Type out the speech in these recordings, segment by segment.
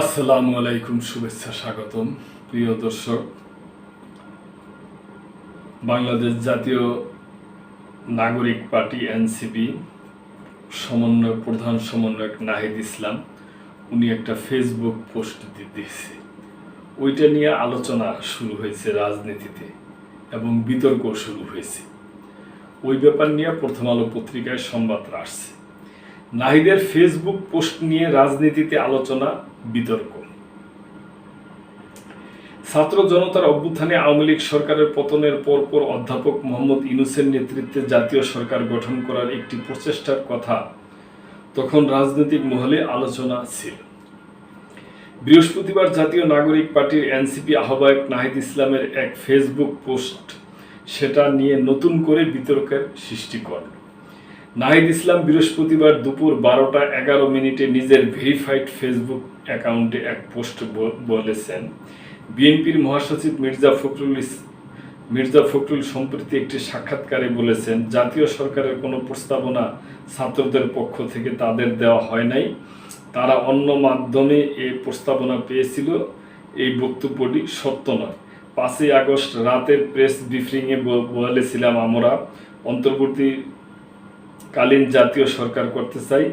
আসসালামু আলাইকুম, শুভেচ্ছা স্বাগতম, প্রিয় দর্শক। বাংলাদেশ জাতীয় নাগরিক পার্টি, এনসিপি সমন্বয় প্রধান সমন্বয়ক নাহিদ ইসলাম, উনি একটা ফেসবুক পোস্ট দিয়েছে। ওইটা নিয়ে আলোচনা শুরু হয়েছে রাজনীতিতে এবং বিতর্ক শুরু হয়েছে। ওই ব্যাপার নিয়ে প্রথম আলো পত্রিকায় সংবাদ আসছে। নাহিদের ফেসবুক পোস্ট নিয়ে রাজনীতিতে আলোচনা, বিতর্ক। ছাত্র জনতার অভ্যুত্থানে আওয়ামী লীগ সরকারের পতনের পরপর অধ্যাপক মোহাম্মদ ইউনুসের নেতৃত্বে জাতীয় সরকার গঠন করার একটি প্রচেষ্টার কথা তখন রাজনৈতিক মহলে আলোচনা ছিল। বৃহস্পতিবার জাতীয় নাগরিক পার্টির এনসিপি আহ্বায়ক নাহিদ ইসলামের এক ফেসবুক পোস্ট সেটা নিয়ে নতুন করে বিতর্কের সৃষ্টি করে নাহিদ ইসলাম বৃহস্পতিবার দুপুর বারোটা এগারো মিনিটে নিজের ভেরিফাইড ফেসবুক অ্যাকাউন্টে এক পোস্ট বলেছেন। বিএনপির মহাসচিব মির্জা ফখরুল মির্জা ফখরুল সম্প্রতি একটি সাক্ষাৎকারে বলেছেন, জাতীয় সরকারের কোনো প্রস্তাবনা ছাত্রদের পক্ষ থেকে তাদের দেওয়া হয় নাই। তারা অন্য মাধ্যমে এই প্রস্তাবনা পেয়েছিল। এই বক্তব্যটি সত্য নয়। পাঁচই আগস্ট রাতের প্রেস ব্রিফিংয়ে বলেছিলাম আমরা, অন্তর্বর্তী কালীন জাতীয় সরকার করতে চাই,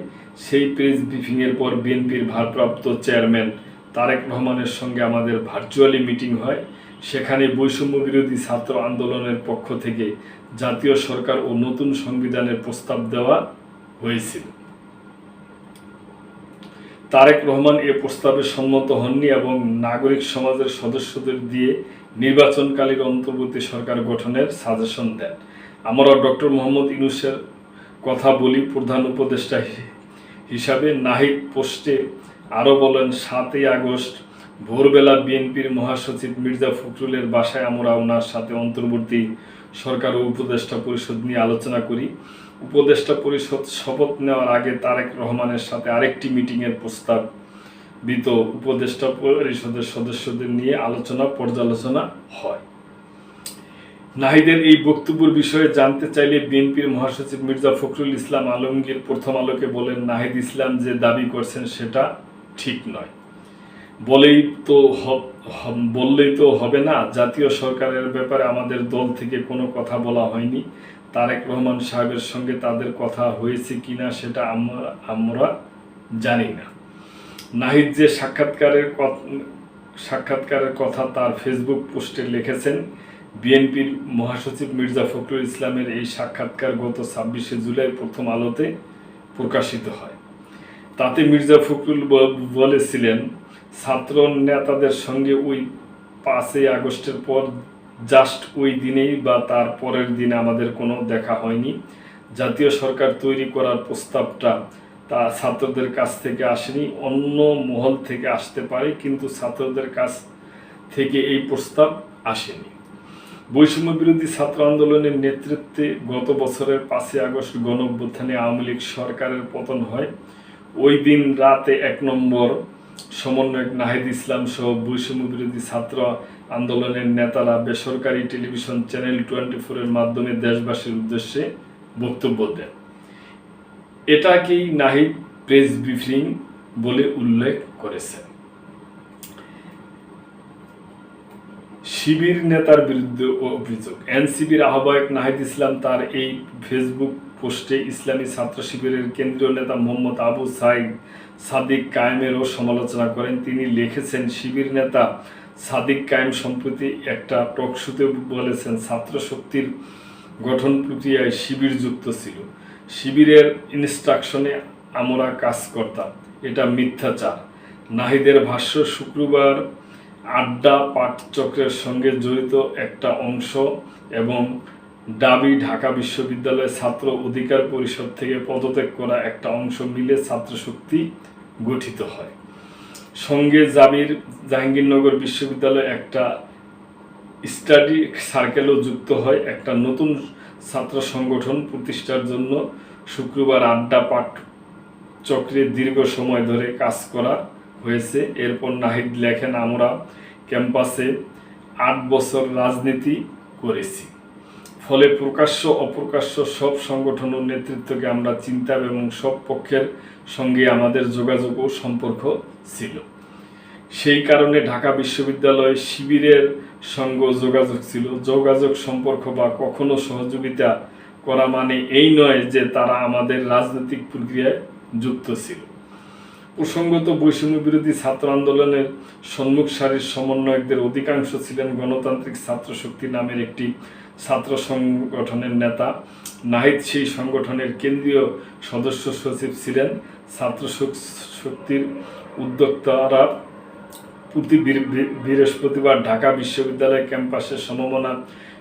সেই প্রেস ব্রিফিংয়ের পর বিএনপির ভারপ্রাপ্ত চেয়ারম্যান তারেক রহমানের সঙ্গে আমাদের ভার্চুয়ালি মিটিং হয়। সেখানে বৈষম্য বিরোধী ছাত্র আন্দোলনের পক্ষ থেকে জাতীয় সরকার ও নতুন সংবিধানের প্রস্তাব দেওয়া হয়েছিল। তারেক রহমান এ প্রস্তাবে সম্মত হননি এবং নাগরিক সমাজের সদস্যদের দিয়ে নির্বাচনকালীন অন্তর্বর্তী সরকার গঠনের সাজেশন দেন। আমরা ডক্টর মোহাম্মদ ইউনুসের কথা বলি প্রধান উপদেষ্টা হিসাবে নাহিদ পোস্টে আরও বলেন, সাতই আগস্ট ভোরবেলা বিএনপির মহাসচিব মির্জা ফখরুলের বাসায় আমরা ওনার সাথে অন্তর্বর্তী সরকার ও উপদেষ্টা পরিষদ নিয়ে আলোচনা করি। উপদেষ্টা পরিষদ শপথ নেওয়ার আগে তারেক রহমানের সাথে আরেকটি মিটিংয়ের প্রস্তাব বিত উপদেষ্টা পরিষদের সদস্যদের নিয়ে আলোচনা, পর্যালোচনা হয়। নাহিদের এই বক্তব্যের বিষয়ে জানতে চাইলে বিএনপির মহাসচিব মির্জা ফখরুল ইসলাম আলমগীর প্রথম আলোকে বলেন, নাহিদ ইসলাম যে দাবি করছেন সেটা ঠিক নয়। বলেই তো বললেই তো হবে না। জাতীয় সরকারের ব্যাপারে আমাদের দল থেকে কোনো কথা বলা হয়নি। তারেক রহমান সাহেবের সঙ্গে তাদের কথা হয়েছে কিনা সেটা আমরা আমরা জানি না। নাহিদ যে সাক্ষাৎকারের সাক্ষাৎকারের কথা তার ফেসবুক পোস্টে লিখেছেন বিএনপির মহাসচিব মির্জা ফখরুল ইসলামের এই সাক্ষাৎকার গত ছাব্বিশে জুলাই প্রথম আলোতে প্রকাশিত হয়। তাতে মির্জা ফখরুল বলেছিলেন, ছাত্র নেতাদের সঙ্গে ওই পাঁচই আগস্টের পর জাস্ট ওই দিনেই বা তার পরের দিনে আমাদের কোনো দেখা হয়নি। জাতীয় সরকার তৈরি করার প্রস্তাবটা তা ছাত্রদের কাছ থেকে আসেনি, অন্য মহল থেকে আসতে পারে, কিন্তু ছাত্রদের কাছ থেকে এই প্রস্তাব আসেনি। বৈষম্য বিরোধী ছাত্র আন্দোলনের নেতৃত্বে গত বছরের পাঁচই আগস্ট গণ অভ্যুত্থানে আওয়ামী লীগ সরকারের পতন হয়। ওই দিন রাতে এক নম্বর সমন্বয়ক নাহিদ ইসলাম সহ বৈষম্য বিরোধী ছাত্র আন্দোলনের নেতারা বেসরকারি টেলিভিশন চ্যানেল টোয়েন্টি ফোরের মাধ্যমে দেশবাসীর উদ্দেশ্যে বক্তব্য দেন। এটাকেই নাহিদ প্রেস ব্রিফিং বলে উল্লেখ করেছেন। শিবির নেতার বিরুদ্ধে অভিযোগ। এনসিপির আহ্বায়ক নাহিদ ইসলাম তার এই ফেসবুক পোস্টে ইসলামী ছাত্র শিবিরের কেন্দ্রীয় নেতা মোহাম্মদ আবু সাইদ সাদিক কায়েমেরও সমালোচনা করেন। তিনি লিখেছেন, শিবির নেতা সাদিক কায়েম সম্প্রতি একটা টকশুতে বলেছেন, ছাত্র শক্তির গঠন প্রক্রিয়ায় শিবির যুক্ত ছিল। শিবিরের ইনস্ট্রাকশনে আমরা কাজ করতাম এটা মিথ্যাচার। নাহিদের ভাষ্য, শুক্রবার আড্ডা পাঠচক্রের সঙ্গে জড়িত একটা অংশ এবং ডাবি ঢাকা বিশ্ববিদ্যালয়ের ছাত্র অধিকার পরিষদ থেকে পদত্যাগ করা একটা অংশ মিলে ছাত্রশক্তি গঠিত হয়। সঙ্গে জাবির জাহাঙ্গীরনগর বিশ্ববিদ্যালয়ে একটা স্টাডি সার্কেলও যুক্ত হয়। একটা নতুন ছাত্র সংগঠন প্রতিষ্ঠার জন্য শুক্রবার আড্ডা পাঠ চক্রে দীর্ঘ সময় ধরে কাজ করা হয়েছে। এরপর নাহিদ লেখেন, আমরা ক্যাম্পাসে আট বছর রাজনীতি করেছি। ফলে প্রকাশ্য, অপ্রকাশ্য সব সংগঠন ও নেতৃত্বকে আমরা চিন্তা এবং সব পক্ষের সঙ্গে আমাদের যোগাযোগ ও সম্পর্ক ছিল। সেই কারণে ঢাকা বিশ্ববিদ্যালয় শিবিরের সঙ্গে যোগাযোগ ছিল। যোগাযোগ সম্পর্ক বা কখনো সহযোগিতা করা মানে এই নয় যে তারা আমাদের রাজনৈতিক প্রক্রিয়ায় যুক্ত ছিল। প্রসঙ্গত বৈষম্য বিরোধী ছাত্র আন্দোলনের সম্মুখ সারির সমন্বয়কদের অধিকাংশ ছিলেন গণতান্ত্রিক ছাত্র শক্তি নামের একটি ছাত্র সংগঠনের নেতা। নাহিদ সেই সংগঠনের কেন্দ্রীয় সদস্য সচিব ছিলেন। ছাত্র শক্তির উদ্যোক্তারা প্রতি বৃহস্পতিবার ঢাকা বিশ্ববিদ্যালয় ক্যাম্পাসে সমমনা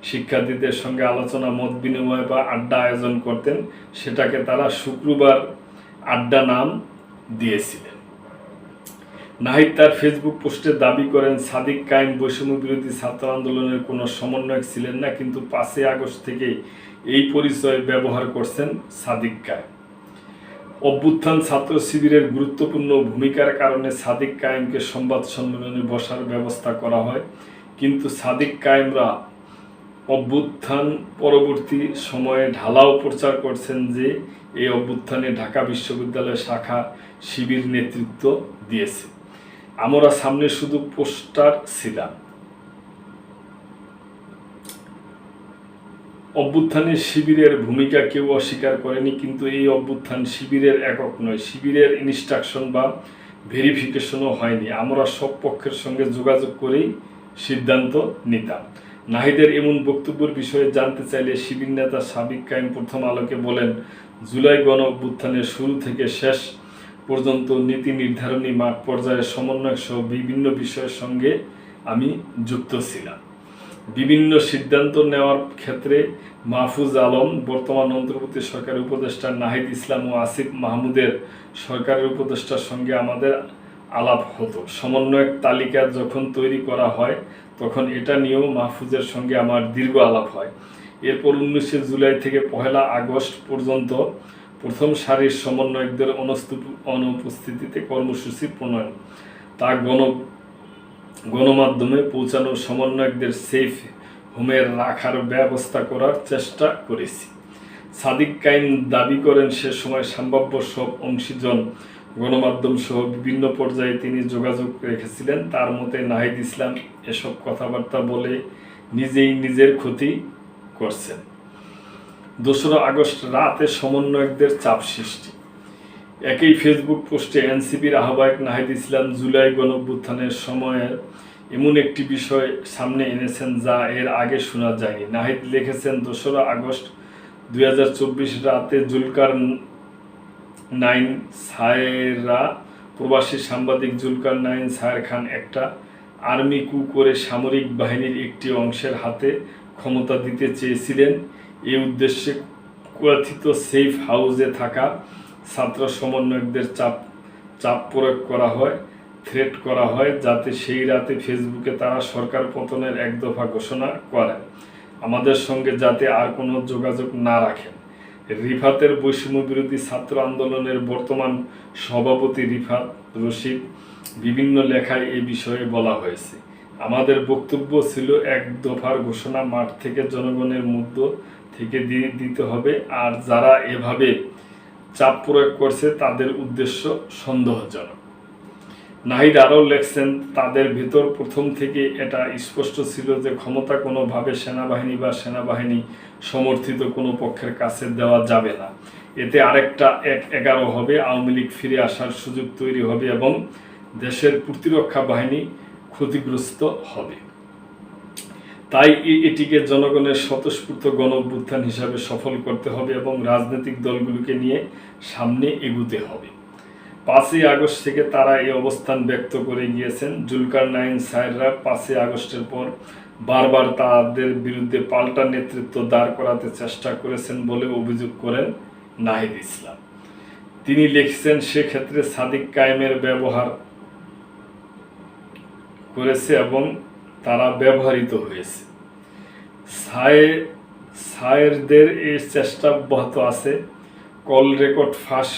শিক্ষার্থীদের সঙ্গে আলোচনা, মত বিনিময় বা আড্ডা আয়োজন করতেন। সেটাকে তারা শুক্রবার আড্ডা নাম দিয়েছিলেন। নাহিদ তার ফেসবুক পোস্টে দাবি করেন, সাদিক কায়েম বৈষম্য বিরোধী ছাত্র আন্দোলনের কোনো সমন্বয়ক ছিলেন না, কিন্তু পাঁচই আগস্ট থেকে এই পরিচয় ব্যবহার করছেন সাদিক কায়েম। অভ্যুত্থান ছাত্র শিবিরের গুরুত্বপূর্ণ ভূমিকার কারণে সাদিক কায়েমকে সংবাদ সম্মেলনে বসার ব্যবস্থা করা হয়, কিন্তু সাদিক কায়েমরা অভ্যুত্থান পরবর্তী সময়ে ঢালাও প্রচার করছেন যে এই অভ্যুত্থানে ঢাকা বিশ্ববিদ্যালয় শাখা শিবির নেতৃত্ব দিয়েছে। আমরা সামনে শুধু পোস্টার ছিলাম। অভ্যুত্থানে শিবিরের ভূমিকা কেউ অস্বীকার করেনি, কিন্তু এই অভ্যুত্থান শিবিরের একক নয়, শিবিরের ইনস্ট্রাকশন বা ভেরিফিকেশনও হয়নি। আমরা সব পক্ষের সঙ্গে যোগাযোগ করেই সিদ্ধান্ত নিতাম। নাহিদের এমন বক্তব্যের বিষয়ে জানতে চাইলে শিবির নেতা সাবিক কাইম প্রথম আলোকে বলেন, জুলাই গণ অভ্যুত্থানের শুরু থেকে শেষ পর্যন্ত নীতি নির্ধারণী মাঠ পর্যায়ে সমন্বয় সহ বিভিন্ন বিষয়ের সঙ্গে আমি যুক্ত ছিলাম। বিভিন্ন সিদ্ধান্ত নেওয়ার ক্ষেত্রে মাহফুজ আলম, বর্তমান অন্তর্বর্তী সরকারের উপদেষ্টা নাহিদ ইসলাম ও আসিফ মাহমুদের সরকারের উপদেষ্টার সঙ্গে আমাদের আলাপ হতো। সমন্বয়ক তালিকা যখন তৈরি করা হয়, তখন এটা নিয়েও মাহফুজের সঙ্গে আমার দীর্ঘ আলাপ হয়। এরপর উনিশে জুলাই থেকে পহেলা আগস্ট পর্যন্ত প্রথম সারির সমন্বয়কদের অনুপস্থিতিতে কর্মসূচি প্রণয়ন। তা গণ, গণমাধ্যমে পৌঁছানো সমন্বয়কদের সেফ হোমে রাখার ব্যবস্থা করার চেষ্টা করেছি। সাদিক কাইম দাবি করেন, সে সময় সম্ভাব্য সব অংশীজন গণমাধ্যম সহ বিভিন্ন পর্যায়ে তিনি যোগাযোগ রেখেছিলেন। তার মতে, নাহিদ ইসলাম এসব কথাবার্তা বলে নিজেই নিজের ক্ষতি করছেন। দোসরা আগস্ট রাতে সমন্বয়কদের চাপ সৃষ্টি। একই ফেসবুক পোস্টে এনসিপির আহ্বায়ক নাহিদ ইসলাম জুলাই গণভ্যুত্থানের সময়ে এমন একটি বিষয় সামনে এনেছেন যা এর আগে শোনা যায়নি। নাহিদ লিখেছেন, দোসরা আগস্ট দুই হাজার চব্বিশ রাতে জুলকার নাইন সায়রা প্রবাসী সাংবাদিক জুলকার নাইন সায়ের খান একটা আর্মি কু করে সামরিক বাহিনীর একটি অংশের হাতে ক্ষমতা দিতে চেয়েছিলেন। এই উদ্দেশ্যে কথিত সেফ হাউসে থাকা ছাত্র সমন্বয়কদের চাপ চাপ প্রয়োগ করা হয়, থ্রেট করা হয় যাতে সেই রাতে ফেসবুকে তারা সরকার পতনের এক দফা ঘোষণা করে। আমাদের সঙ্গে যাতে আর কোনো যোগাযোগ না রাখেন। রিফাতের বৈষম্য বিরোধী ছাত্র আন্দোলনের বর্তমান সভাপতি রিফাত রশিদ বিভিন্ন লেখায় এ বিষয়ে বলা হয়েছে। আমাদের বক্তব্য ছিল এক দফার ঘোষণা মাঠ থেকে জনগণের মধ্য থেকে দিয়ে দিতে হবে, আর যারা এভাবে চাপ প্রয়োগ করছে তাদের উদ্দেশ্য সন্দেহজনক। নাহিদ আরও লেখছেন, তাদের ভিতর প্রথম থেকে এটা স্পষ্ট ছিল যে ক্ষমতা কোনোভাবে সেনাবাহিনী বা সেনাবাহিনী সমর্থিত কোনো পক্ষের কাছে দেওয়া যাবে না। এতে আরেকটা এক এগারো হবে, আওয়ামী লীগ ফিরে আসার সুযোগ তৈরি হবে এবং দেশের প্রতিরক্ষা বাহিনী ক্ষতিগ্রস্ত হবে। তাই এটিকে জনগণের স্বতঃস্ফূর্ত গণ হিসাবে সফল করতে হবে এবং রাজনৈতিক দলগুলোকে নিয়ে সামনে এগুতে হবে। পাঁচই আগস্ট থেকে তারা এই অবস্থান ব্যক্ত করে গিয়েছেন। জুলকার নাইন সাহেররা পাঁচই আগস্টের পর বারবার তাদের বিরুদ্ধে পাল্টা নেতৃত্ব দাঁড় করাতে চেষ্টা করেছেন বলে অভিযোগ করেন নাহিদ ইসলাম। তিনি লিখছেন, সেক্ষেত্রে সাদিক কায়েমের ব্যবহার করেছে এবং তারা ব্যবহৃত হয়েছে। সায়ে, সায়েরদের এই চেষ্টা অব্যাহত আছে। কল রেকর্ড ফাঁস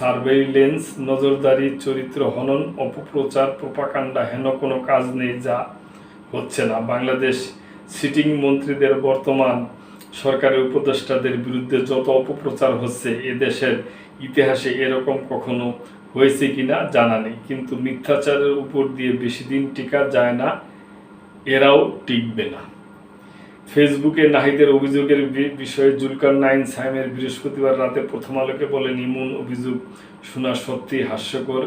সার্ভেইলেন্স, নজরদারি, চরিত্র হনন, অপপ্রচার, প্রপাকাণ্ডা হেন কোনো কাজ নেই যা হচ্ছে না। বাংলাদেশ সিটিং মন্ত্রীদের বর্তমান সরকারের উপদেষ্টাদের বিরুদ্ধে যত অপপ্রচার হচ্ছে, এ দেশের ইতিহাসে এরকম কখনো হয়েছে কিনা জানা নেই। কিন্তু মিথ্যাচারের উপর দিয়ে বেশি দিন টিকা যায় না, এরাও টিকবে না। ফেসবুকে নাহিদের অভিযোগের বিষয়ে জুলকার নাইন সাইমের বৃহস্পতিবার রাতে প্রথম আলোকে বলেন ইমন অভিযোগ শোনা সত্যি হাস্যকর।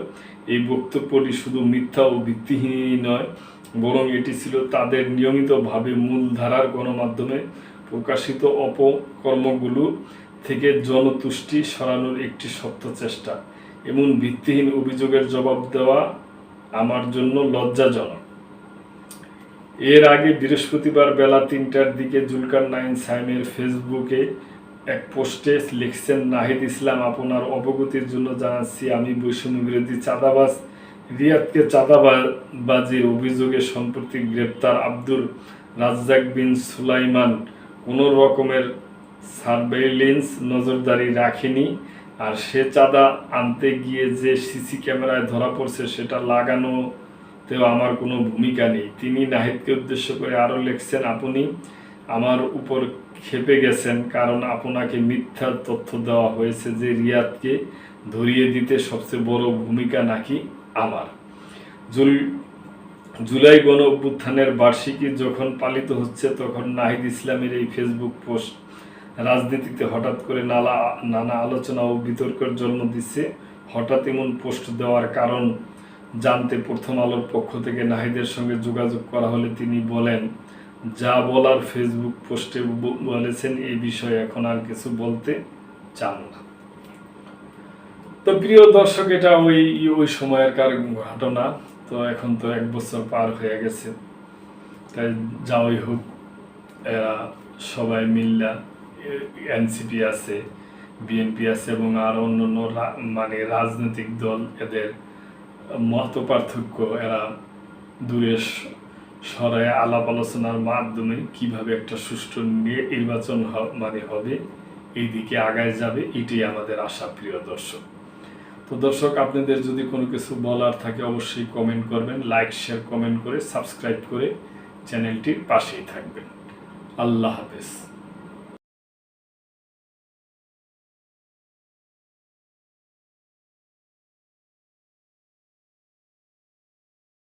এই বক্তব্যটি শুধু মিথ্যা ও ভিত্তিহীন নয়, বরং এটি ছিল তাদের নিয়মিতভাবে মূলধারার গণমাধ্যমে প্রকাশিত অপকর্মগুলো থেকে জনতুষ্টি সরানোর একটি সত্য চেষ্টা। এমন ভিত্তিহীন অভিযোগের জবাব দেওয়া আমার জন্য লজ্জাজনক। এর আগে বৃহস্পতিবার বেলা তিনটার দিকে জুলকার নাইন সাইমের ফেসবুকে এক পোস্টে লিখছেন, নাহিদ ইসলাম, আপনার অবগতির জন্য জানাচ্ছি, আমি বৈষম্য বিরোধী চাঁদাবাজ। রিয়াদকে চাঁদাবাজির অভিযোগে সম্প্রতি গ্রেপ্তার আব্দুর রাজ্জাক বিন সুলাইমান। কোনো রকমের সার্ভেইলেন্স নজরদারি রাখেনি, আর সে চাঁদা আনতে গিয়ে যে সিসি ক্যামেরায় ধরা পড়ছে, সেটা লাগানোতেও আমার কোনো ভূমিকা নেই। তিনি নাহিদকে উদ্দেশ্য করে আরও লিখছেন, আপনি আমার উপর খেপে গেছেন কারণ আপনাকে মিথ্যা তথ্য দেওয়া হয়েছে যে রিয়াদকে ধরিয়ে দিতে সবচেয়ে বড় ভূমিকা নাকি আমার। জুল, জুলাই গণ অভ্যুত্থানের বার্ষিকী যখন পালিত হচ্ছে, তখন নাহিদ ইসলামের এই ফেসবুক পোস্ট রাজনীতিতে হঠাৎ করে নানা নানা আলোচনা ও বিতর্কের জন্ম দিচ্ছে। হঠাৎ এমন পোস্ট দেওয়ার কারণ জানতে প্রথম আলোর পক্ষ থেকে নাহিদের সঙ্গে যোগাযোগ করা হলে তিনি বলেন, যা বলার ফেসবুক পোস্টে বলেছেন এই বিষয়ে এখন আর কিছু বলতে চান না। তো প্রিয় দর্শক, এটা ওই ওই সময়ের কার ঘটনা। তো এখন তো এক বছর পার হয়ে গেছে। তাই যাওই হোক, এরা সবাই মিল্লা এনসিপি আছে বিএনপি আছে এবং আর অন্য রা- মানে রাজনৈতিক দল এদের মত পার্থক্য এরা দূরে সরায় আলাপ আলোচনার মাধ্যমে কীভাবে একটা সুষ্ঠু নির্বাচন মানে হবে এই দিকে আগায় যাবে, এটাই আমাদের আশা, প্রিয় দর্শক। তো দর্শক, আপনাদের যদি কোনো কিছু বলার থাকে, অবশ্যই কমেন্ট করবেন লাইক শেয়ার কমেন্ট করে সাবস্ক্রাইব করে চ্যানেলটির পাশেই থাকবেন। আল্লাহ হাফেজ।